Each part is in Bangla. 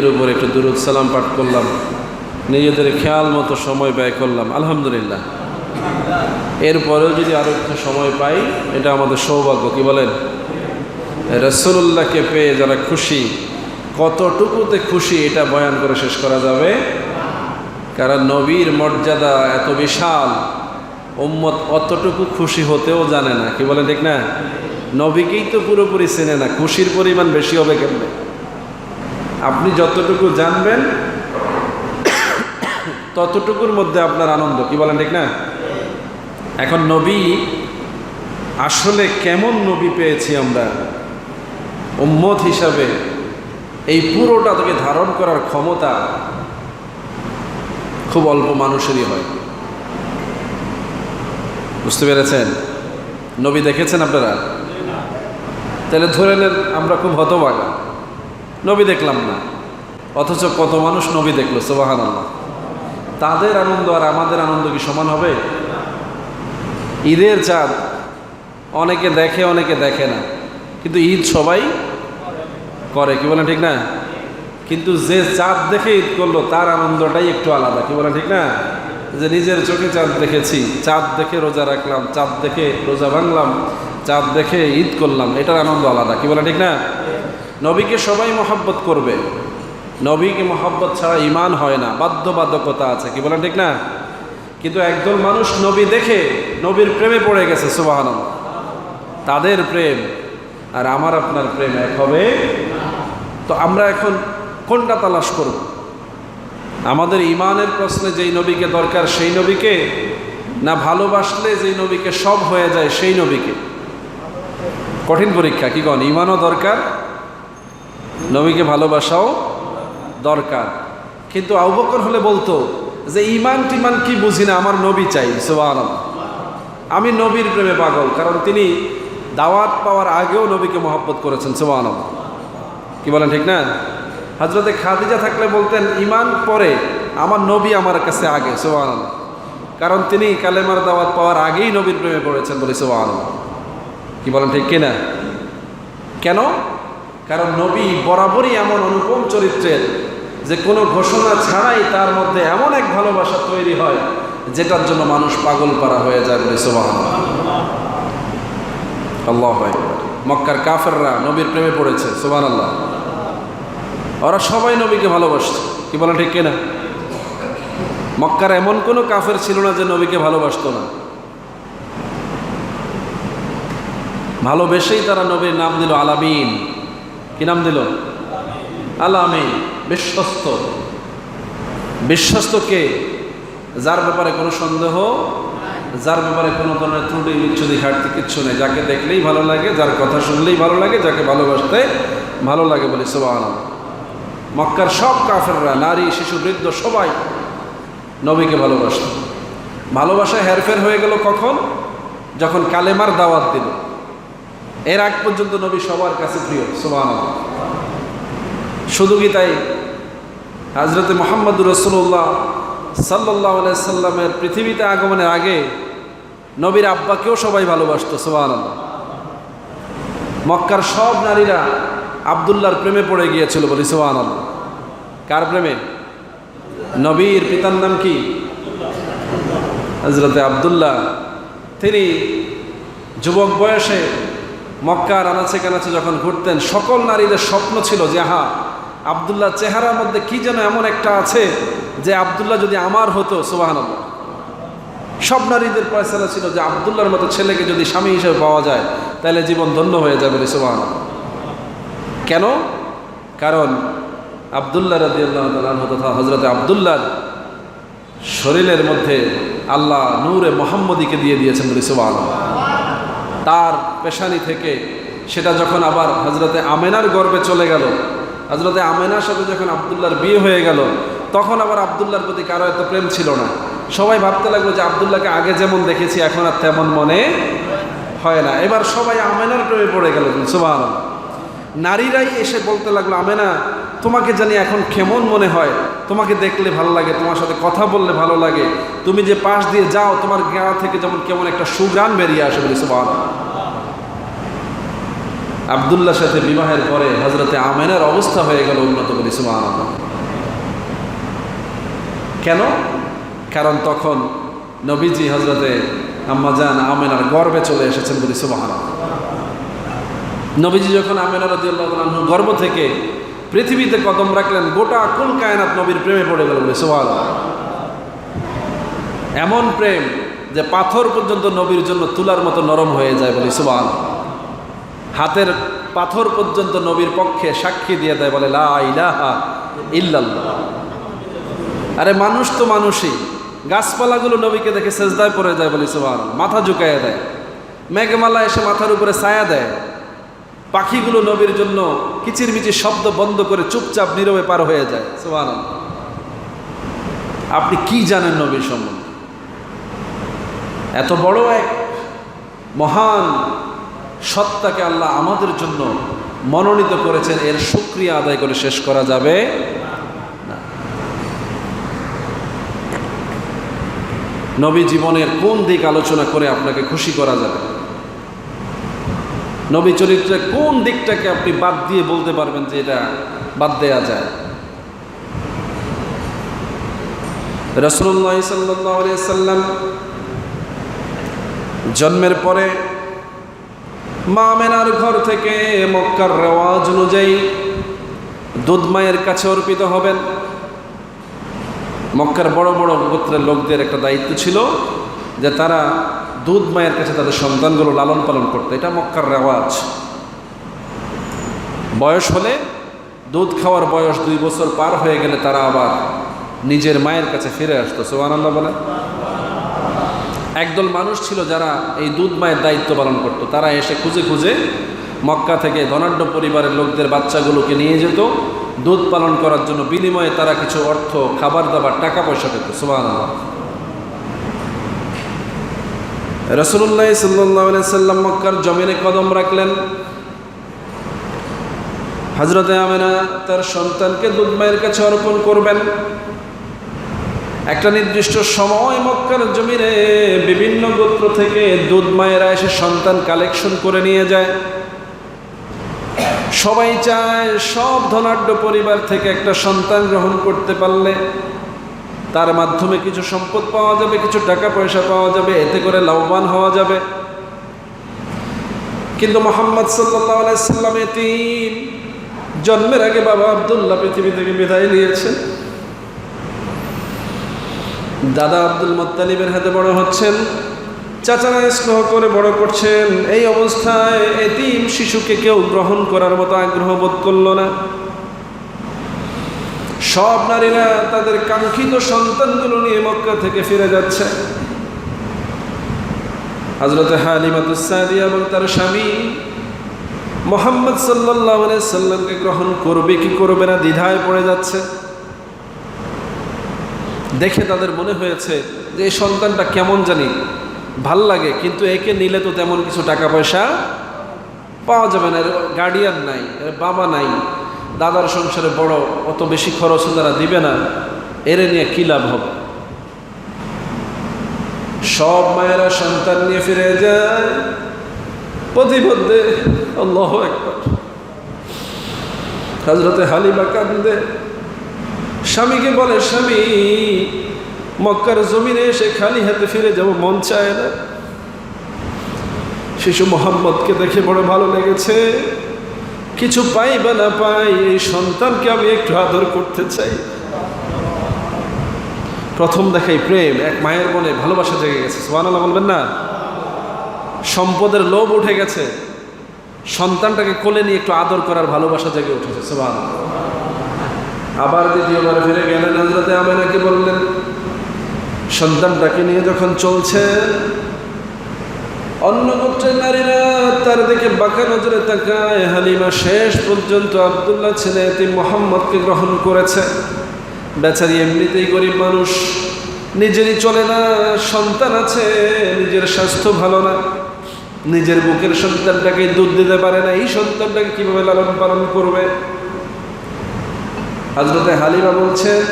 এর উপর একটু দুরুদ সালাম পাঠ করলাম। নিজেদের খেয়াল মতো সময় ব্যয় করলাম, আলহামদুলিল্লাহ। এরপরেও যদি আরও একটু সময় পাই, এটা আমাদের সৌভাগ্য, কি বলেন? রসুল্লাহকে পেয়ে যারা খুশি, কতটুকুতে খুশি এটা বয়ান করে শেষ করা যাবে? কারণ নবীর মর্যাদা এত বিশাল, উম্মত অতটুকু খুশি হতেও জানে না, কি বলেন ঠিক না? নবীকেই তো পুরোপুরি চেনে না, খুশির পরিমাণ বেশি হবে কেমনে? আপনি যতটুকু জানবেন, ততটুকুর মধ্যে আপনার আনন্দ। কি বলেন ঠিক না? এখন নবী আসলে কেমন নবী পেয়েছি আমরা? উম্মত হিসাবে এই পুরোটা থেকে ধারণ করার ক্ষমতা খুব অল্প মানুষেরই হয়। বুঝতে পেরেছেন? নবী দেখেছেন আপনারা? তাহলে ধরে নেন আমরা খুব হতবাগা নবী দেখলাম না। অথচ কত মানুষ নবী দেখল সোবাহান আল্লাহ তাদের আনন্দ আর আমাদের আনন্দ কি সমান হবে? ঈদের চাঁদ অনেকে দেখে অনেকে দেখে না। কিন্তু ঈদ সবাই করে, কি বলেন ঠিক না? কিন্তু যে চাঁদ দেখে ঈদ করল, তার আনন্দটাই একটু আলাদা, কি বলেন ঠিক না? যে নিজের চোখে চাঁদ দেখেছি, চাঁদ দেখে রোজা রাখলাম, চাঁদ দেখে রোজা ভাঙলাম, চাঁদ দেখে ঈদ করলাম, এটার আনন্দ আলাদা, কি বলেন ঠিক না? নবীকে সবাই মহাব্বত করবে। নবীকে মহাব্বত ছাড়া ইমান হয় না, বাধ্যবাধকতা আছে, কি বলেন ঠিক না? কিন্তু একদল মানুষ নবী দেখে নবীর প্রেমে পড়ে গেছে সুবাহান তাদের প্রেম আর আমার আপনার প্রেম এক হবে। তো আমরা এখন কোনটা তালাশ করব? আমাদের ইমানের প্রশ্নে যেই নবীকে দরকার সেই নবীকে, না ভালোবাসলে যেই নবীকে সব হয়ে যায় সেই নবীকে? কঠিন পরীক্ষা, কি কন? ইমানও দরকার নবীকে ভালোবাসাও দরকার। কিন্তু আউবকর হলে বলতো যে, ইমান টিমান কি বুঝি না, আমার নবী চাই। সোহান আমি নবীর প্রেমে পাগল, কারণ তিনি দাওয়াত পাওয়ার আগেও নবীকে মহব্বত করেছেন সোহান কি বলেন, ঠিক না? হজরতে খাদিজা থাকলে বলতেন, ইমান পরে আমার নবী আমার কাছে আগে সোহান কারণ তিনি কালেমার দাওয়াত পাওয়ার আগেই নবীর প্রেমে পড়েছেন বলে সোহান কি বলেন, ঠিক কিনা? কেন? কারণ নবী বরাবরই এমন অনুপম চরিত্রের যে কোনো ঘোষণা ছাড়াই তার মধ্যে এমন এক ভালোবাসা তৈরি হয় যেটার জন্য মানুষ পাগল পারা হয়ে যায় বলে সোবাহ আল্লাহ মক্কার কাফেররা নবীর প্রেমে পড়েছে সোবান আল্লাহ ওরা সবাই নবীকে ভালোবাসছে। কি বলে ঠিক কিনা? মক্কার এমন কোনো কাফের ছিল না যে নবীকে ভালোবাসতো না। ভালোবেসেই তারা নবীর নাম দিল আলামিন। কি নাম দিল? আলামিন বিশ্বস্ত। বিশ্বস্তকে যার ব্যাপারে কোনো সন্দেহ? যার ব্যাপারে কোনো ধরনের ত্রুটি বিচ্ছুদি ঘাটতি কিচ্ছু নেই। যাকে দেখলেই ভালো লাগে, যার কথা শুনলেই ভালো লাগে, যাকে ভালোবাসতে ভালো লাগে বলি সোবাহ মক্কার সব কাফেররা, নারী, শিশু, বৃদ্ধ, সবাই নবীকে ভালোবাসত। ভালোবাসা হেরফের হয়ে গেল কখন? যখন কালেমার দাওয়াত দিল। এর আগ পর্যন্ত নবী সবার কাছে প্রিয় সোবাহ শুধু কি তাই? হাজরতে মোহাম্মদুর রসুল্লাহ সাল্লাহ সাল্লামের পৃথিবীতে আগমনের আগে নবীর আব্বাকেও সবাই ভালোবাসত সোবাহ মক্কার সব নারীরা আবদুল্লার প্রেমে পড়ে গিয়েছিল বলি সোবাহ কার প্রেমে? নবীর পিতার নাম কি? হজরতে আবদুল্লাহ। তিনি যুবক বয়সে মক্কার আনাচে কানাচে যখন ঘুরতেন, সকল নারীদের স্বপ্ন ছিল যে হা আবদুল্লাহ চেহারার মধ্যে কি যেন এমন একটা আছে যে, আবদুল্লাহ যদি আমার হতো সুবাহান সব নারীদের পয়সালা ছিল যে, আবদুল্লাহর মতো ছেলেকে যদি স্বামী হিসেবে পাওয়া যায়, তাহলে জীবন ধন্য হয়ে যাবে সুবাহান কেন? কারণ আবদুল্লাহ রাজি আল্লাহ তথা হজরত আবদুল্লার শরীরের মধ্যে আল্লাহ নূরে মোহাম্মদীকে দিয়ে দিয়েছেন বলে সুবাহান তার পেশানি থেকে সেটা যখন আবার হজরতে আমেনার গর্বে চলে গেল হজরতে আমেনার সাথে যখন আবদুল্লার বিয়ে হয়ে গেল, তখন আবার আবদুল্লার প্রতি কারও এত প্রেম ছিল না। সবাই ভাবতে লাগল যে আবদুল্লাহকে আগে যেমন দেখেছি, এখন আর তেমন মনে হয় না। এবার সবাই আমেনার প্রেমে পড়ে গেল সুবাহ নারীরাই এসে বলতে লাগল, আমেনা তোমাকে জানি এখন কেমন মনে হয়। তোমাকে দেখলে ভালো লাগে, তোমার সাথে কথা বললে ভালো লাগে। তুমি যে পাশ দিয়ে যাও, তোমার গা থেকে যেমন কেমন একটা সুগ্রাণ বেরিয়ে আসে বলে সুবাহ আবদুল্লার সাথে বিবাহের পরে হজরতে আমেনার অবস্থা হয়ে গেল উন্নত বলি কেন? কারণ তখন নবীজি হজরতে আম্মাজান আমেনার গর্বে চলে এসেছেন বলি সুবাহ নবীজি যখন আমেনা রাদিয়াল্লাহু আনহু গর্ব থেকে পৃথিবীতে কদম রাখলেন, গোটা কুল কায়নাত নবীর প্রেমে পড়ে গেল বলে সোহাল এমন প্রেম যে পাথর পর্যন্ত নবীর জন্য তুলার মতো নরম হয়ে যায় বলে সুবাল হাতের পাথর পর্যন্ত নবীর পক্ষে সাক্ষী দিয়ে দেয় বলে ইল্লাল্লাহ। আরে মানুষ তো মানুষই, গাছপালাগুলো নবীকে দেখে সেজদায় পড়ে যায় বলে সুবাল মাথা ঝুঁকাইয়া দেয়। মেঘমালা এসে মাথার উপরে ছায়া দেয়। পাখিগুলো নবীর জন্য কিচিরমিচির শব্দ বন্ধ করে চুপচাপ নীরবে পার হয়ে যায়। সুবান আপনি কি জানেন নবীর সম্বন্ধে? এত বড় এক মহান সত্তাকে আল্লাহ আমাদের জন্য মনোনীত করেছেন, এর সুক্রিয়া আদায় করে শেষ করা যাবে নবী জীবনের কোন দিক আলোচনা করে আপনাকে খুশি করা যাবে? নবী চরিত্রের কোন দিকটাকে আপনি বাদ দিয়ে বলতে পারবেন যে এটা বাদ দেয়া যায়? রসুল্লাহ সাল্লাম জন্মের পরে মা মেনার ঘর থেকে মক্কার রেওয়াজ অনুযায়ী দুধ মায়ের কাছে অর্পিত হবেন। মক্কার বড় বড় গোত্রের লোকদের একটা দায়িত্ব ছিল যে তারা দুধ মায়ের কাছে তাদের সন্তানগুলো লালন পালন করতো। এটা মক্কার রেওয়াজ। বয়স হলে দুধ খাওয়ার বয়স দুই বছর পার হয়ে গেলে তারা আবার নিজের মায়ের কাছে ফিরে আসতো। সোহান আল্লাহ বলে একদল মানুষ ছিল যারা এই দুধ মায়ের দায়িত্ব পালন করত। তারা এসে খুঁজে খুঁজে মক্কা থেকে ধনাঢ্য পরিবারের লোকদের বাচ্চাগুলোকে নিয়ে যেত। দুধ পালন করার জন্য বিনিময়ে তারা কিছু অর্থ, খাবার দাবার, টাকা পয়সা পেত। সোহান আল্লাহ রসুল্লাহ সাল্লাহ সাল্লাম মক্কার জমিনে কদম রাখলেন। হজরতে আমেনা তার সন্তানকে দুধ মায়ের কাছে অর্পণ করবেন। একটা নির্দিষ্ট সময় মক্কার জমিনে বিভিন্ন গোত্র থেকে দুধ মায়েরা এসে সন্তান কালেকশন করে নিয়ে যায়। সবাই চায় সব ধনাঢ্য পরিবার থেকে একটা সন্তান গ্রহণ করতে পারলে। তার মাধ্যমে কিছু সম্পদ পাওয়া যাবে, কিছু টাকা পয়সা পাওয়া যাবে, এতে করে লাভবান হওয়া যাবে। কিন্তু মোহাম্মদ সাল্লাহ তিন জন্মের আগে বাবা আবদুল্লাহ পৃথিবী থেকে বিদায় নিয়েছেন। দাদা আব্দুল মোত্তালিবের হাতে বড় হচ্ছেন, চাচারা স্নেহ করে বড় করছেন। এই অবস্থায় এতিম শিশুকে কেউ গ্রহণ করার মতো আগ্রহ বোধ করল না। সব নারীরা তাদের কাঙ্ক্ষিত সন্তানগুলো নিয়ে মক্কা থেকে ফিরে যাচ্ছে। হজরত হালিমাতুসাদি এবং তার স্বামী মোহাম্মদ সাল্লাহ সাল্লামকে গ্রহণ করবে কি করবে না দ্বিধায় পড়ে যাচ্ছে। দেখে তাদের মনে হয়েছে যে এই সন্তানটা কেমন জানি ভালো লাগে, কিন্তু একে নিলে তো তেমন কিছু টাকা পয়সা পাওয়া যাবে না। এর গার্ডিয়ান নাই, এর বাবা নাই। দাদার সংসারে বড় অত বেশি খরচ তারা দিবে না, এরে নিয়ে কী লাভ হবে? সব মায়েরা সন্তান নিয়ে ফিরে যায় প্রতিবদ্ধে আল্লাহ একবার হজরতে হালিমা কান্দে স্বামীকে বলে, স্বামী, মক্কার জমিনে এসে খালি হাতে ফিরে যাব, মন চায় না? শিশু মোহাম্মদকে দেখে বড় ভালো লেগেছে। কিছু পাই বা না পাই, এই সন্তানকে আমি একটু আদর করতে চাই। প্রথম দেখাই প্রেম, এক মায়ের মনে ভালোবাসা জেগে গেছে। সোহানাল্লাহ বলবেন না? সম্পদের লোভ উঠে গেছে। সন্তানটাকে কোলে নিয়ে একটু আদর করার ভালোবাসা জেগে উঠেছে। সোহান আবার দ্বিতীয়বার ফিরে গেলেন হজরতে আমেনাকে বললেন? সন্তানটাকে নিয়ে যখন চলছে অন্য গোত্রের নারীরা তার দিকে বাঁকা নজরে তাকায়। হালিমা শেষ পর্যন্ত আবদুল্লাহ ছেলে তিনি মোহাম্মদকে গ্রহণ করেছে। বেচারি এমনিতেই গরিব মানুষ। নিজেরই চলে না, সন্তান আছে, নিজের স্বাস্থ্য ভালো না। নিজের বুকের সন্তানটাকে দুধ দিতে পারে না, এই সন্তানটাকে কীভাবে লালন পালন করবে? হাজরতে হালিমা বলছে,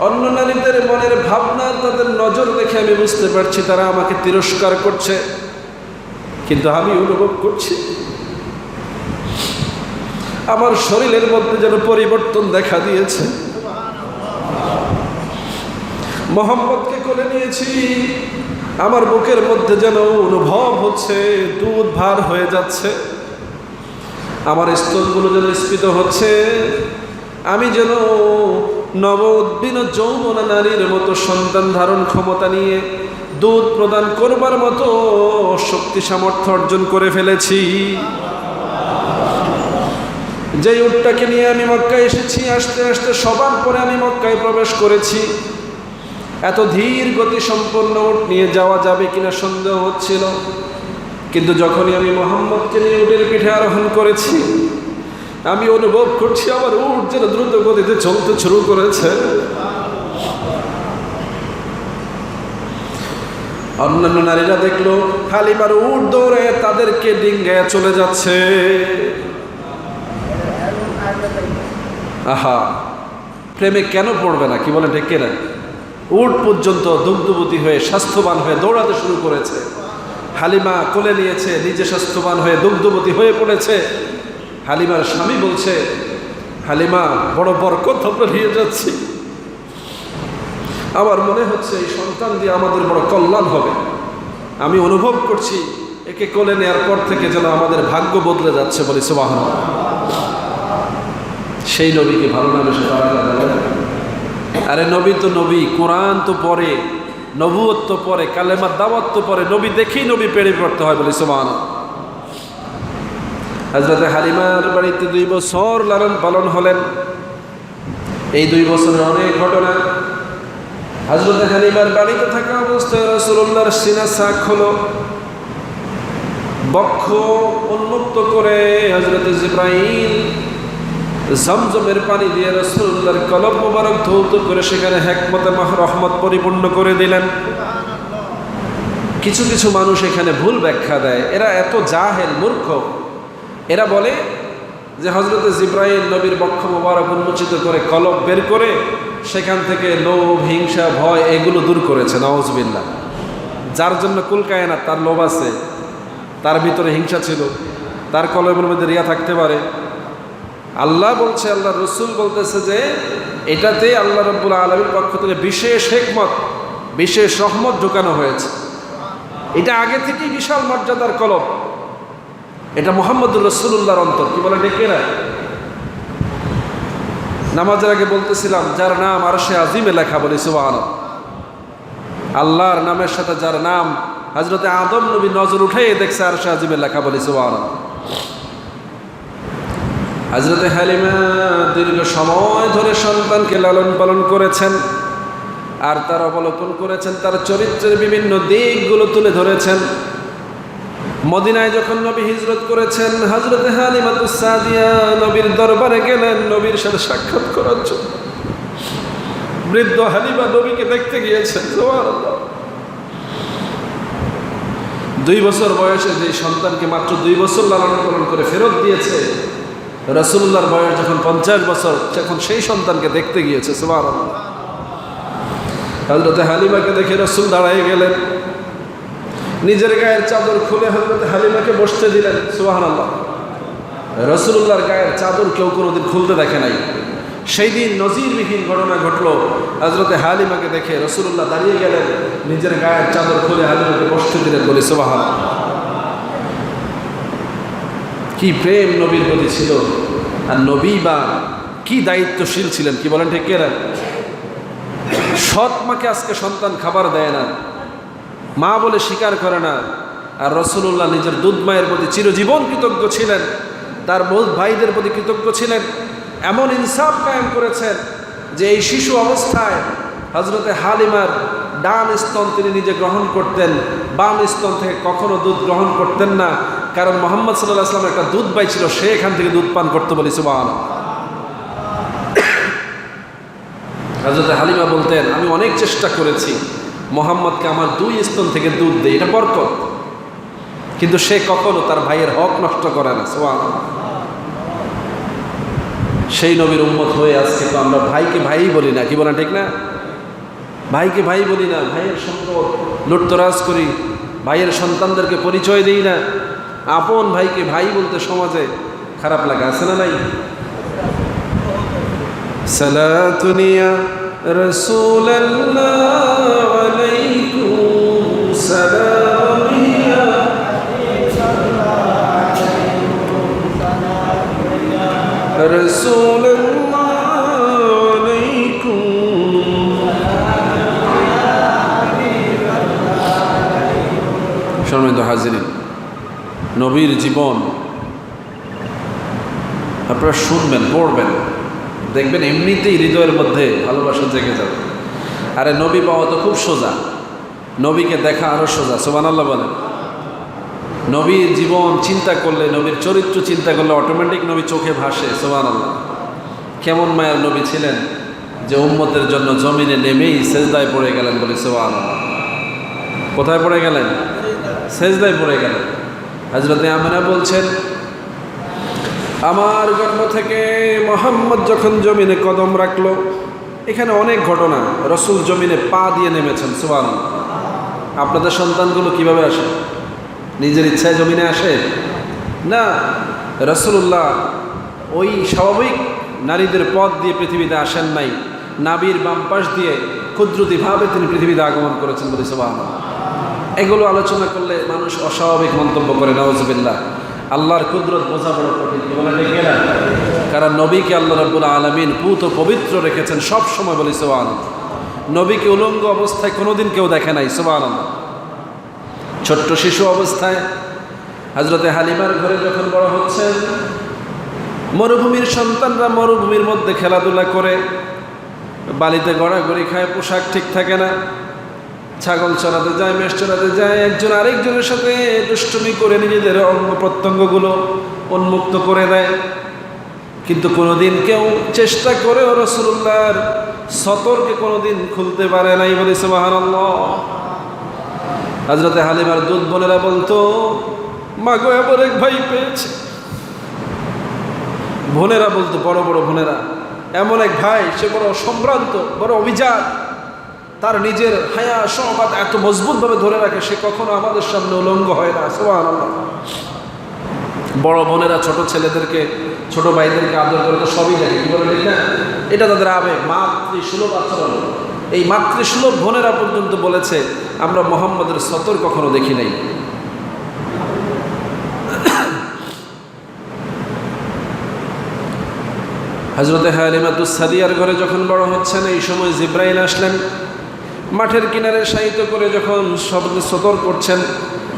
অন্য নারীদের মনের ভাবনা তাদের নজর দেখে আমি বুঝতে পারছি তারা আমাকে তিরস্কার করছে। কিন্তু আমি অনুভব করছি। আমার শরীরের মধ্যে যেন পরিবর্তন দেখা দিয়েছে। মোহাম্মদকে কোলে নিয়েছি। আমার বুকের মধ্যে যেন অনুভব হচ্ছে, দুধ ভার হয়ে যাচ্ছে। আমার স্তনগুলো যেন স্ফীত হচ্ছে। আমি যেন নব উদ্বিন যৌবনা নারীর মতো সন্তান ধারণ ক্ষমতা নিয়ে দুধ প্রদান করবার মতো শক্তি সামর্থ্য অর্জন করে ফেলেছি। যে উটটাকে নিয়ে আমি মক্কায় এসেছি, আসতে আসতে সবার পরে আমি মক্কায় প্রবেশ করেছি। এত ধীর গতি সম্পন্ন উট নিয়ে যাওয়া যাবে কিনা সন্দেহ হচ্ছিল। কিন্তু যখনই আমি মোহাম্মদকে নিয়ে উটের পিঠে আরোহণ করেছি, আমি অনুভব করছি আমার উট যেন দ্রুত গতিতে চলতে শুরু করেছে। অন্যান্য নারীরা দেখল হালিমার উট দৌড়ে তাদেরকে ডিঙ্গায় চলে যাচ্ছে। আহা, প্রেমে কেন পড়বে না, কি বলে ডেকে না উট পর্যন্ত দুগ্ধবতী হয়ে স্বাস্থ্যবান হয়ে দৌড়াতে শুরু করেছে। হালিমা কোলে নিয়েছে, নিজে স্বাস্থ্যবান হয়ে দুগ্ধবতী হয়ে পড়েছে। হালিমার স্বামী বলছে, হালিমা, বড় বরকত আমরা নিয়ে যাচ্ছি। আমার মনে হচ্ছে এই সন্তান দিয়ে আমাদের বড় কল্যাণ হবে। আমি অনুভব করছি একে কোলে নেয়ার পর থেকে যেন আমাদের ভাগ্য বদলে যাচ্ছে বলে সুবাহন সেই নবীকে ভালো না বেশি পারা যাবে না। আরে নবী তো নবী, কোরআন তো পরে নবুয়ত্ব পরে কালেমার দাওয়াত পরে নবী দেখেই নবী পেড়ে পড়তে হয় বলে সুবাহন হাজরতে হালিমার বাড়িতে দুই বছর লালন পালন হলেন। এই দুই বছরের অনেক ঘটনা হাজরতে হালিমার বাড়িতে থাকা অবস্থায় রসুল্লাহর সিনা শাক হলো বক্ষ উন্মুক্ত করে হজরত জিব্রাইল জমজমের পানি দিয়ে রসুল্লাহর কলম মোবারক ধৌত করে সেখানে হেকমতে রহমত পরিপূর্ণ করে দিলেন। কিছু কিছু মানুষ এখানে ভুল ব্যাখ্যা দেয়। এরা এত জাহেল মূর্খ। এরা বলে যে হজরত জিব্রাহিম নবীর বক্ষ মোবারক উন্মোচিত করে কলব বের করে সেখান থেকে লোভ, হিংসা, ভয় এগুলো দূর করেছে নওয়াজবিল্লা যার জন্য কুলকায় না তার লোভ আছে, তার ভিতরে হিংসা ছিল, তার কলমের মধ্যে রিয়া থাকতে পারে। আল্লাহ বলছে আল্লাহ রসুল বলতেছে যে এটাতে আল্লাহ রব্বুল আলমীর পক্ষ থেকে বিশেষ হেকমত, বিশেষ রহমত ঢুকানো হয়েছে। এটা আগে থেকেই বিশাল মর্যাদার কলব এটা মোহাম্মদুর রসুল্লাহর অন্তর, কি বলে ডেকে না নামাজের আগে বলতেছিলাম, যার নাম আর সে আজিমে লেখা বলি সুবাহ আল্লাহর নামের সাথে যার নাম হাজরতে আদম নবী নজর উঠে দেখছে আর সে আজিমে লেখা বলে সুবাহ হাজরতে হালিমা দীর্ঘ সময় ধরে সন্তানকে লালন পালন করেছেন, আর তার অবলোকন করেছেন, তার চরিত্রের বিভিন্ন দিকগুলো তুলে ধরেছেন। মদিনায় যখন নবী হিজরত করেছেন হজরত হালিমাতুসাদিয়া নবীর দরবারে গেলেন, নবীর সাথে সাক্ষাৎ করার জন্য। বৃদ্ধ হালিমা নবীকে দেখতে গিয়েছেন দুই বছর বয়সে যে সন্তানকে মাত্র দুই বছর লালন পালন করে ফেরত দিয়েছে রসুল্লাহর বয়স যখন পঞ্চাশ বছর, তখন সেই সন্তানকে দেখতে গিয়েছে সুবাহ হজরতে হালিমাকে দেখে রসুল দাঁড়ায় গেলেন। নিজের গায়ের চাদর খুলে হজরত হালিমাকে বসতে দিলেন সুবাহান আল্লাহ রসুল্লাহর গায়ের চাদর কেউ কোনোদিন খুলতে দেখে নাই। সেই দিন নজিরবিহীন ঘটনা ঘটলো হজরতে হালিমাকে দেখে রসুল্লাহ দাঁড়িয়ে গেলেন, নিজের গায়ের চাদর খুলে হালিমাকে বসতে দিলেন, বলে সুবাহান কি প্রেম নবীর প্রতি ছিল, আর নবী বা কি দায়িত্বশীল ছিলেন, কি বলেন ঠিক কেরা সৎ মাকে আজকে সন্তান খাবার দেয় না। মা বলে স্বীকার করে না। আর রসুল্লাহ নিজের দুধ মায়ের প্রতি চিরজীবন কৃতজ্ঞ ছিলেন। তার বোধ ভাইদের প্রতি কৃতজ্ঞ ছিলেন। এমন ইনসাফ কায়েম করেছেন যে এই শিশু অবস্থায় হজরতে হালিমার ডান স্তন তিনি নিজে গ্রহণ করতেন। বাম স্তন থেকে কখনো দুধ গ্রহণ করতেন না। কারণ মোহাম্মদ সাল্লাহ আসলাম একটা দুধ বাই ছিল, সে এখান থেকে দুধ পান করতে বলি সুবাহ হজরতে হালিমা বলতেন, আমি অনেক চেষ্টা করেছি। মোহাম্মদকে আমার দুই স্তন থেকে দুধ দেয়, এটা বরকত। কিন্তু সে কখনো তার ভাইয়ের হক নষ্ট করে না সোয়ান সেই নবীর উম্মত হয়ে আজকে তো আমরা ভাইকে ভাই বলি না, কি বলেন ঠিক না? ভাইকে ভাই বলি না, ভাইয়ের সম্পদ লুটতরাজ করি, ভাইয়ের সন্তানদেরকে পরিচয় দিই না। আপন ভাইকে ভাই বলতে সমাজে খারাপ লাগে আছে না নাই? সালাতুনিয়া রসুল নবীর জীবন আপনারা শুনবেন, পড়বেন, দেখবেন এমনিতেই হৃদয়ের মধ্যে ভালোবাসা জেগে যাবে। আরে নবী পাওয়া তো খুব সোজা, নবীকে দেখা আরও সোজা সোবান আল্লাহ বলেন। নবীর জীবন চিন্তা করলে, নবীর চরিত্র চিন্তা করলে অটোমেটিক নবী চোখে ভাসে সোবান আল্লাহ কেমন মায়ের নবী ছিলেন যে উম্মতের জন্য জমিনে নেমেই সেজদায় পড়ে গেলেন বলে আল্লাহ কোথায় পড়ে গেলেন? সেজদায় পড়ে গেলেন। হজরতে আমেনা বলছেন, আমার গর্ভ থেকে মোহাম্মদ যখন জমিনে কদম রাখল, এখানে অনেক ঘটনা, রসুল জমিনে পা দিয়ে নেমেছেন সুবান আপনাদের সন্তানগুলো কীভাবে আসে? নিজের ইচ্ছায় জমিনে আসে? না রসুল্লাহ ওই স্বাভাবিক নারীদের পথ দিয়ে পৃথিবীতে আসেন নাই। নাবির বাম পাশ দিয়ে ক্ষুদ্রতিভাবে তিনি পৃথিবীতে আগমন করেছেন বলে সুবাহ এগুলো আলোচনা করলে মানুষ অস্বাভাবিক মন্তব্য করে নওয়াজবিল্লাহ আল্লাহর কুদরত বোঝা বড় কঠিন কারণ নবীকে আল্লাহ রাব্বুল আলমিন পুত পবিত্র রেখেছেন সব সময় বলি সোহান নবীকে উলঙ্গ অবস্থায় কোনোদিন কেউ দেখে নাই সোহান ছোট্ট শিশু অবস্থায় হজরতে হালিমার ঘরে যখন বড় হচ্ছেন মরুভূমির সন্তানরা মরুভূমির মধ্যে খেলাধুলা করে, বালিতে গড়াগড়ি খায়, পোশাক ঠিক থাকে না, ছাগল চড়াতে যায়, মেষ চড়াতে যায়, একজন আরেকজনের সাথে দুষ্টুমি করে নিজেদের অঙ্গ প্রত্যঙ্গগুলো উন্মুক্ত করে দেয়। কিন্তু কোনোদিন কেউ চেষ্টা করেও রসুল্লাহর সতর্কে কোনোদিন খুলতে পারে নাই বলে সুবাহান হাজরতে হালিমার দুধ বোনেরা বলতো, মাগো এবার এক ভাই পেয়েছে। বোনেরা বলতো, বড় বড় বোনেরা, এমন এক ভাই, সে বড় সম্ভ্রান্ত, বড় অভিজাত। তার নিজের হায়া সহবাদ এত মজবুতভাবে ধরে রাখে, সে কখনো আমাদের সামনে উলঙ্গ হয় না। সোহান বড় বোনেরা ছোট ছেলেদেরকে, ছোট ভাইদেরকে আদর করে তো সবই দেখে কি বলে না? এটা তাদের আবেগ মাতৃসুলভ আচরণ। এই মাতৃসুলভ বোনেরা পর্যন্ত বলেছে, আমরা মোহাম্মদের সতর কখনো দেখি নাই। হজরতে হালিমাতুস সাদিয়ার ঘরে যখন বড় হচ্ছেন, এই সময় জিব্রাইল আসলেন। মাঠের কিনারে শায়িত করে যখন শব্দ সতর করছেন,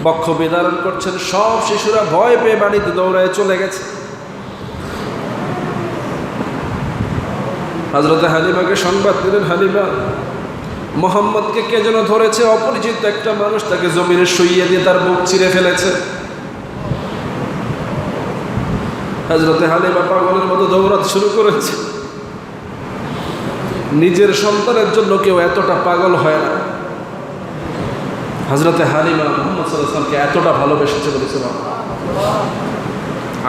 বক্ষ বিদারণ করছেন, সব শিশুরা ভয় পেয়ে বাড়িতে দৌড়ায় চলে গেছে। হজরতে হালিমাকে সংবাদ দিলেন, হালিমা, মোহাম্মদকে কে যেন ধরেছে? অপরিচিত একটা মানুষ তাকে জমিনে শুইয়ে দিয়ে তার বুক চিরে ফেলেছে। হজরতে হালিমা পাগলের মতো দৌড়াতে শুরু করেছে। নিজের সন্তানের জন্য কেউ এতটা পাগল হয় না। হজরতে হালিমা মোহাম্মদ সাল্লামকে এতটা ভালোবেসেছে বলেছে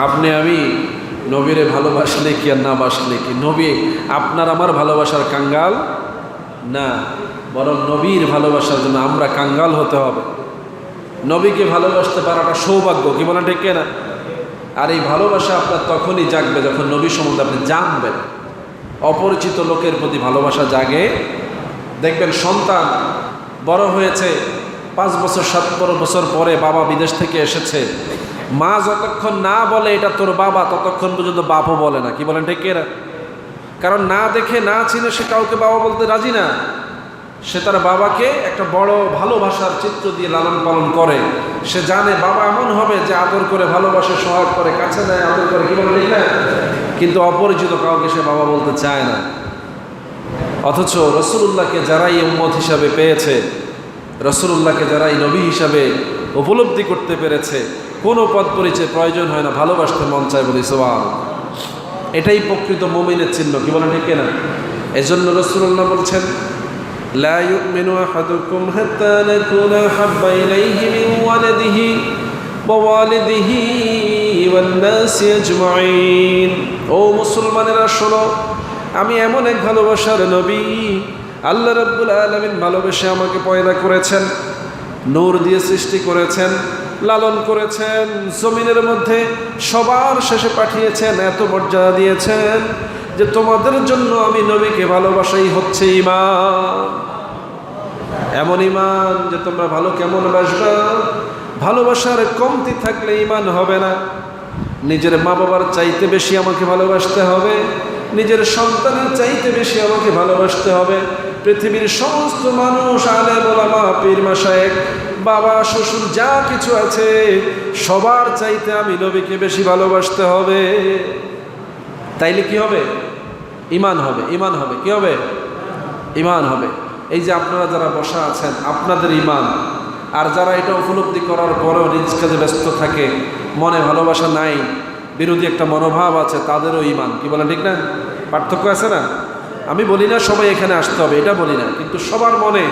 আপনি, আমি নবীরে ভালোবাসলে কি আর না বাসলে কি? নবী, আপনার আমার ভালোবাসার কাঙ্গাল? না, বরং নবীর ভালোবাসার জন্য আমরা কাঙ্গাল হতে হবে। নবীকে ভালোবাসতে পারাটা সৌভাগ্য, কি বলেন ঠিক না আর এই ভালোবাসা আপনার তখনই জাগবে যখন নবী সম্বন্ধে আপনি জানবেন। অপরিচিত লোকের প্রতি ভালোবাসা জাগে। দেখবেন সন্তান বড় হয়েছে, পাঁচ বছর, সাত বছর পরে বাবা বিদেশ থেকে এসেছে। মা যতক্ষণ না বলে এটা তোর বাবা, ততক্ষণ পর্যন্ত বাপও বলে না। কি বলেন ঠিক এরা কারণ না দেখে না চিনে সে কাউকে বাবা বলতে রাজি না। সে তার বাবাকে একটা বড় ভালোবাসার চিত্র দিয়ে লালন পালন করে। সে জানে বাবা এমন হবে যে আদর করে ভালোবাসে সহায় করে, কাছে দেয় আদর করে, কি বলে ঠিক না? কিন্তু অপরিচিত কাউকে সে বাবা বলতে চায় না। অথচ রসুল্লাহকে যারাই উম্মত হিসাবে পেয়েছে রসুল্লাহকে যারাই নবী হিসাবে উপলব্ধি করতে পেরেছে কোনো পদ পরিচয় প্রয়োজন হয় না ভালোবাসতে মন চায় বলি সোয়াল এটাই প্রকৃত মমিনের চিহ্ন কি বলেন ঠিক না এজন্য রসুল্লাহ বলছেন لا يؤمن أحدكم حتى نكون أحب إليه من ولده ووالده والناس أجمعين ও মুসলমানেরা শোনো আমি এমন এক ভালোবাসার নবী আল্লাহ রাব্বুল আলামিন ভালোবেসে আমাকে পয়দা করেছেন নূর দিয়ে সৃষ্টি করেছেন লালন করেছেন, জমিনের মধ্যে সবার শেষে পাঠিয়েছেন, এত মর্যাদা দিয়েছেন যে তোমাদের জন্য আমি নবীকে ভালোবাসাই হচ্ছে ইমান এমন ইমান যে তোমরা ভালো কেমন বাসবা? ভালোবাসার কমতি থাকলে ইমান হবে না। নিজের মা বাবার চাইতে বেশি আমাকে ভালোবাসতে হবে, নিজের সন্তানের চাইতে বেশি আমাকে ভালোবাসতে হবে। পৃথিবীর সমস্ত মানুষ আলে বলা মা পীর মাসায়েক বাবা, শ্বশুর যা কিছু আছে, সবার চাইতে আমি নবীকে বেশি ভালোবাসতে হবে। তাইলে কি হবে? ইমান হবে ইমান হবে। কি হবে? ইমান হবে। এই যে আপনারা যারা বসা আছেন, আপনাদের ইমান আর যারা এটা উপলব্ধি করার পরেও নিজ কাজে ব্যস্ত থাকে, মনে ভালোবাসা নাই, বিরোধী একটা মনোভাব আছে, তাদেরও ইমান কি বলেন, ঠিক না? পার্থক্য আছে না? আমি বলি না সবাই এখানে আসতে হবে, এটা বলি না। কিন্তু সবার মনে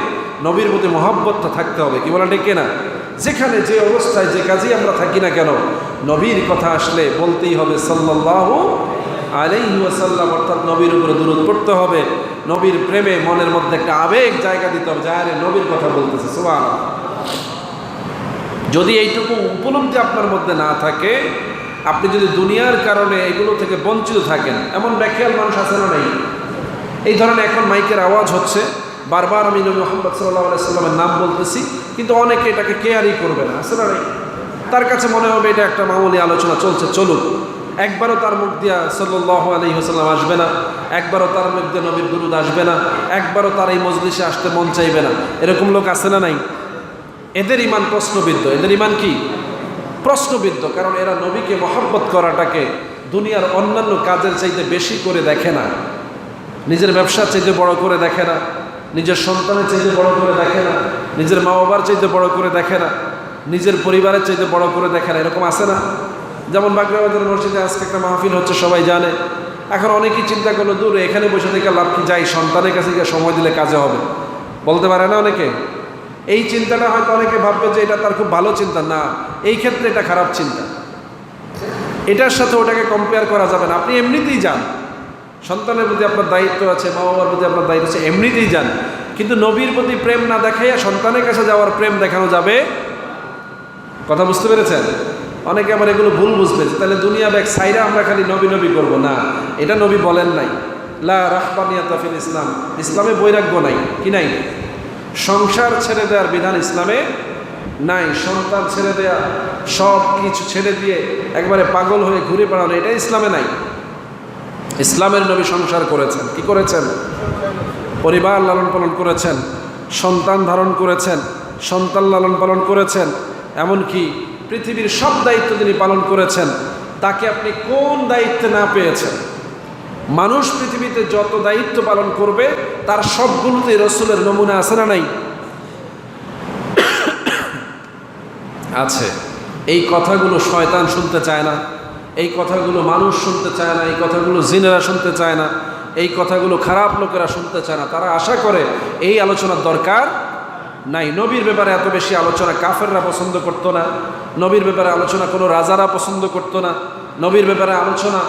নবীর প্রতি মহব্বতটা থাকতে হবে, কি বলেন ঠিক না যেখানে যে অবস্থায় যে কাজেই আমরা থাকি না কেন, নবীর কথা আসলে বলতেই হবে সাল্লাল্লাহু আলাইহি ওয়াসাল্লাম, অর্থাৎ নবীর উপরে দূরত পড়তে হবে, নবীর প্রেমে মনের মধ্যে একটা আবেগ জায়গা দিতে হবে যারে নবীর কথা বলতেছে সুবহান যদি এইটুকু উপলব্ধি আপনার মধ্যে না থাকে, আপনি যদি দুনিয়ার কারণে এগুলো থেকে বঞ্চিত থাকেন, এমন ব্যাখ্যাল মানুষ আছে না নেই? এই ধরনের এখন মাইকের আওয়াজ হচ্ছে বারবার আমি নবী মোহাম্মদ সাল্লাহ সাল্লামের নাম বলতেছি, কিন্তু অনেকে এটাকে কেয়ারই করবে না নেই? তার কাছে মনে হবে এটা একটা মামুলি আলোচনা চলছে, চলুক। একবারও তার মুখ দিয়া সাল্লাহ আলী হাসাল্লাম আসবে না, একবারও তার মুখ দিয়ে নবীর দুরুদ আসবে না, একবারও তার এই মজলিসে আসতে মন চাইবে না। এরকম লোক আছে না নাই? এদের ইমান প্রশ্নবিদ্ধ। এদের ইমান কি? প্রশ্নবিদ্ধ, কারণ এরা নবীকে মহব্বত করাটাকে দুনিয়ার অন্যান্য কাজের চাইতে বেশি করে দেখে না। নিজের ব্যবসার চাইতে বড় করে দেখে না। নিজের সন্তানের চাইতে বড় করে দেখে না, নিজের মা বাবার চাইতে বড় করে দেখে না, নিজের পরিবারের চাইতে বড় করে দেখে না, এরকম আছে না? যেমন বাগরাবাজার মসজিদে আজকে একটা মাহফিল হচ্ছে, সবাই জানে। এখন অনেকেই চিন্তা করল, দূর, এখানে বসে থেকে লাভ কি? যাই, সন্তানের কাছে গিয়ে সময় দিলে কাজে হবে। বলতে পারে না অনেকে? এই চিন্তাটা হয়তো অনেকে ভাববে যে এটা তার খুব ভালো চিন্তা। না, এই ক্ষেত্রে এটা খারাপ চিন্তা। এটার সাথে ওটাকে কম্পেয়ার করা যাবে না। আপনি এমনিতেই যান। সন্তানের প্রতি আপনার দায়িত্ব আছে, মা বাবার প্রতি আপনার দায়িত্ব আছে, এমনিতেই যান। কিন্তু নবীর প্রতি প্রেম না দেখাইয়া সন্তানের কাছে যাওয়ার প্রেম দেখানো যাবে? কথা বুঝতে পেরেছেন? অনেকে আমার এগুলো ভুল বুঝবে তাহলে দুনিয়া ব্যাগ সাইরা আমরা খালি নবী নবী করব। না, এটা নবী বলেন নাই। লা রাহবানিয়াতা ফিল ইসলাম, ইসলামে বৈরাগ্য নাই, কি নাই? সংসার ছেড়ে দেওয়ার বিধান ইসলামে নাই, সন্তান ছেড়ে দেয়া সব কিছু ছেড়ে দিয়ে একবারে পাগল হয়ে ঘুরে বেড়ানো, এটা ইসলামে নাই। ইসলামের নবী সংসার করেছেন। কি করেছেন? পরিবার লালন পালন করেছেন, সন্তান ধারণ করেছেন, সন্তান লালন পালন করেছেন, এমনকি পৃথিবীর সব দায়িত্ব তিনি পালন করেছেন, তাকে আপনি কোন দায়িত্বে না পেয়েছেন? মানুষ পৃথিবীতে যত দায়িত্ব পালন করবে, তার সবগুলোতেই রসুলের নমুনা আছে না নাই? আছে। এই কথাগুলো শয়তান শুনতে চায় না। এই কথাগুলো মানুষ শুনতে চায় না, এই কথাগুলো জিনেরা শুনতে চায় না, এই কথাগুলো খারাপ লোকেরা শুনতে চায় না। তারা আশা করে এই আলোচনার দরকার নাই। নবীর ব্যাপারে এত বেশি আলোচনা কাফেররা পছন্দ করতো না, নবীর ব্যাপারে আলোচনা কোনো রাজারা পছন্দ করতো না, নবীর ব্যাপারে আলোচনা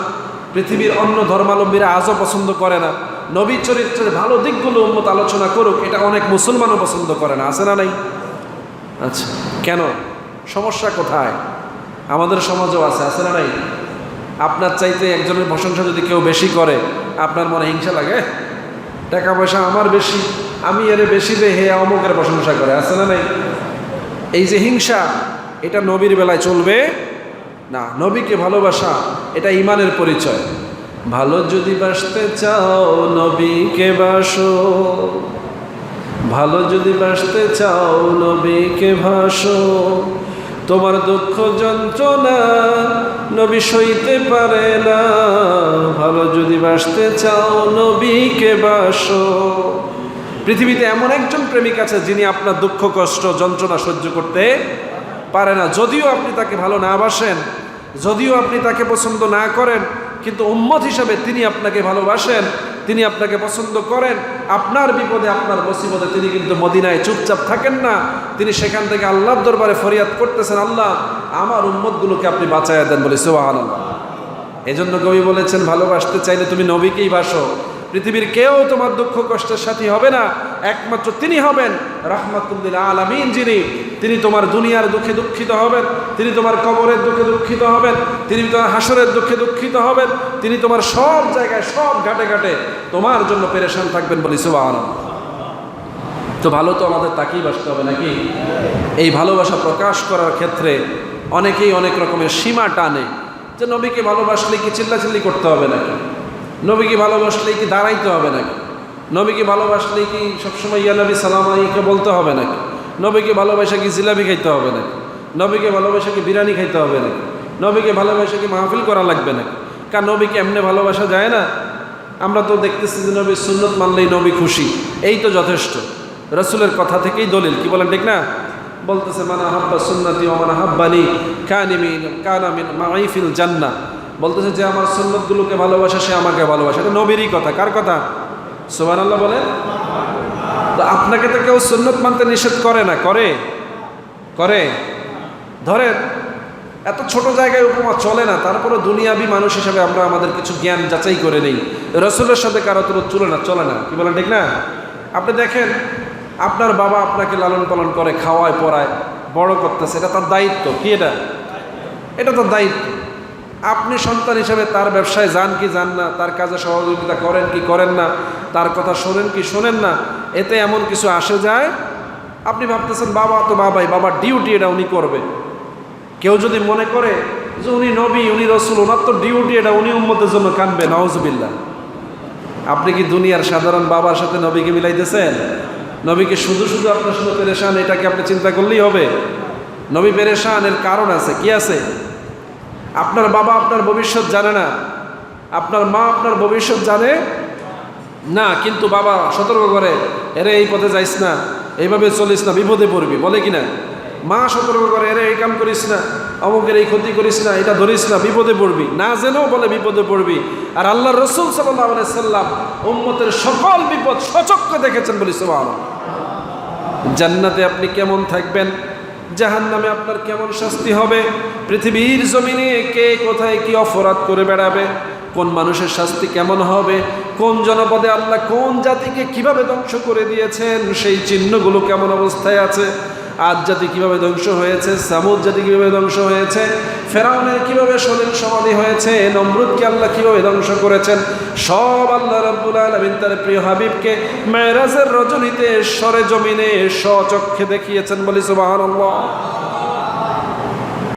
পৃথিবীর অন্য ধর্মাবলম্বীরা আজও পছন্দ করে না। নবীর চরিত্রের ভালো দিকগুলো উন্মত আলোচনা করুক, এটা অনেক মুসলমানও পছন্দ করে না। আছে না নাই? আচ্ছা কেন? সমস্যা কোথায়? আমাদের সমাজও আছে আছে না নাই? আপনার চাইতে একজনের প্রশংসা যদি কেউ বেশি করে, আপনার মনে হিংসা লাগে? টাকা পয়সা আমার বেশি, আমি এর বেশি দে হে অমুকের প্রশংসা করে, আছে না নাই? এই যে হিংসা, এটা নবীর বেলায় চলবে? না, নবীকে ভালোবাসা, এটা ইমানের পরিচয়। ভালো যদি বাসতে চাও, নবীকে বাসো। ভালো যদি বাসতে চাও, নবীকে ভাসো। তোমার দুঃখ যন্ত্রণা নবী সইতে পারে না। ভালো যদি বাসতে চাও, নবীকে বাসো। পৃথিবীতে এমন একজন প্রেমিক আছে যিনি আপনার দুঃখ, কষ্ট, যন্ত্রণা সহ্য করতে পারে না। যদিও আপনি তাকে ভালো না বাসেন, যদিও আপনি তাকে পছন্দ না করেন, কিন্তু উম্মত হিসাবে তিনি আপনাকে ভালোবাসেন তিনি আপনাকে পছন্দ করেন, আপনার বিপদে, আপনার মুসিবতে তিনি কিন্তু মদিনায় চুপচাপ থাকেন না। তিনি সেখান থেকে আল্লাহর দরবারে ফরিয়াদ করতেছেন, আল্লাহ, আমার উম্মতগুলোকে আপনি বাঁচাইয়া দেন বলে সোহান আল্লাহ এজন্য কবি বলেছেন, ভালোবাসতে চাইলে তুমি নবীকেই বাসো। পৃথিবীর কেউ তোমার দুঃখ কষ্টের সাথী হবে না। একমাত্র তিনি হবেন রহমাতুল্লিল আলামিন যিনি। তিনি তোমার দুনিয়ার দুঃখে দুঃখিত হবেন, তিনি তোমার কবরের দুঃখে দুঃখিত হবেন, তিনি তোমার হাসরের দুঃখে দুঃখিত হবেন, তিনি তোমার সব জায়গায়, সব ঘাটে ঘাটে তোমার জন্য পেরেশান থাকবেন বলি সুবাহ তো ভালো তো আমাদের তাকেই বাসতে হবে নাকি? এই ভালোবাসা প্রকাশ করার ক্ষেত্রে অনেকেই অনেক রকমের সীমা টানে যে নবীকে ভালোবাসলে কি চিল্লাচিল্লি করতে হবে নাকি? নবীকে ভালোবাসলে কি দাঁড়াইতে হবে নাকি? নবীকে ভালোবাসলে কি সবসময় ইয়া নবী সালাম আলাইকে বলতে হবে নাকি? নবীকে ভালোবাসা কি জিলাপি খাইতে হবে নাকি? নবীকে ভালোবাসা কি বিরিয়ানি খাইতে হবে নাকি? নবীকে ভালোবাসা কি মাহফিল করা লাগবে নাকি? কারণ নবীকে এমনি ভালোবাসা যায় না? আমরা তো দেখতেছি যে নবীর সুন্নত মানলেই নবী খুশি। এই তো যথেষ্ট। রসুলের কথা থেকেই দলিল। কি বলেন ঠিক না? বলতেছে, মানা হাব্বা সুন্নতি ও মানা হাব্বানি কানিমিন কানামিন মাইফিল জান্না বলতেছে যে আমার সুন্নতগুলোকে ভালোবাসে, সে আমাকে ভালোবাসে। এটা নবীরই কথা। কার কথা? সোহান আল্লাহ বলেন। তো আপনাকে তো কেউ সুন্নত মানতে নিষেধ করে না। করে? করে? ধরেন, এত ছোট জায়গায় উপমা চলে না তারপরে দুনিয়াবি মানুষ হিসেবে আমরা আমাদের কিছু জ্ঞান যাচাই করে নেই। রসুলের সাথে কারও তোর চলে না চলে না। কি বলেন, ঠিক না? আপনি দেখেন, আপনার বাবা আপনাকে লালন পালন করে, খাওয়ায়, পড়ায়, বড় করতেছে। এটা তার দায়িত্ব। কি এটা? এটা তার দায়িত্ব। আপনি সন্তান হিসেবে তার ব্যবসায় যান কি যান না, তার কাজে সহযোগিতা করেন কি করেন না, তার কথা শোনেন কি শোনেন না, এতে এমন কিছু আসে যায়? আপনি ভাবতেছেন, বাবা তো বাবাই, বাবার ডিউটি এটা উনি করবে। কেউ যদি মনে করে যে উনি নবী, উনি রসুল, ওনার তো ডিউটি এটা উনি উম্মতের জন্য কানবে নওয়াজবিল্লা আপনি কি দুনিয়ার সাধারণ বাবার সাথে নবীকে মিলাইতেছেন? নবীকে শুধু শুধু আপনার সাথে পেরেশান, এটাকে আপনি চিন্তা করলেই হবে। নবী পেরেশান এর কারণ আছে, কি আছে? আপনার বাবা আপনার ভবিষ্যৎ জানে না। আপনার মা আপনার ভবিষ্যৎ জানে না, কিন্তু বাবা সতর্ক করে, এরে এই পথে যাইস না, এইভাবে চলিস না, বিপদে পড়বি। বলে কি না? মা সতর্ক করে, এরে এই কাম করিস না, অমুকের এই ক্ষতি করিস না, এটা ধরিস না, বিপদে পড়বি। না জেনেও বলে, বিপদে পড়বি। আর আল্লাহ রসুল সাল্লাহ সাল্লাম উম্মতের সকল বিপদ সচক্ষে দেখেছেন বলি সবাই জান্নাতে আপনি কেমন থাকবেন? জাহান নামে আপনার কেমন শাস্তি হবে? পৃথিবীর জমিনে কে কোথায় কি অপরাধ করে বেড়াবে? কোন মানুষের শাস্তি কেমন হবে? কোন জনপদে আল্লাহ কোন জাতিকে কীভাবে ধ্বংস করে দিয়েছেন? সেই চিহ্নগুলো কেমন অবস্থায় আছে? আজ জাতি কীভাবে ধ্বংস হয়েছে? সামুদ জাতি কীভাবে ধ্বংস হয়েছে? ফেরাউনের কীভাবে সলিল সমাধি হয়েছে? নমরুদকে আল্লাহ কীভাবে ধ্বংস করেছেন? সব আল্লাহ রব্বুল আলমিন তার প্রিয় হাবিবকে মেয়েরাজের রজনীতে সরে জমিনে স্বচক্ষে দেখিয়েছেন বলি সুবাহ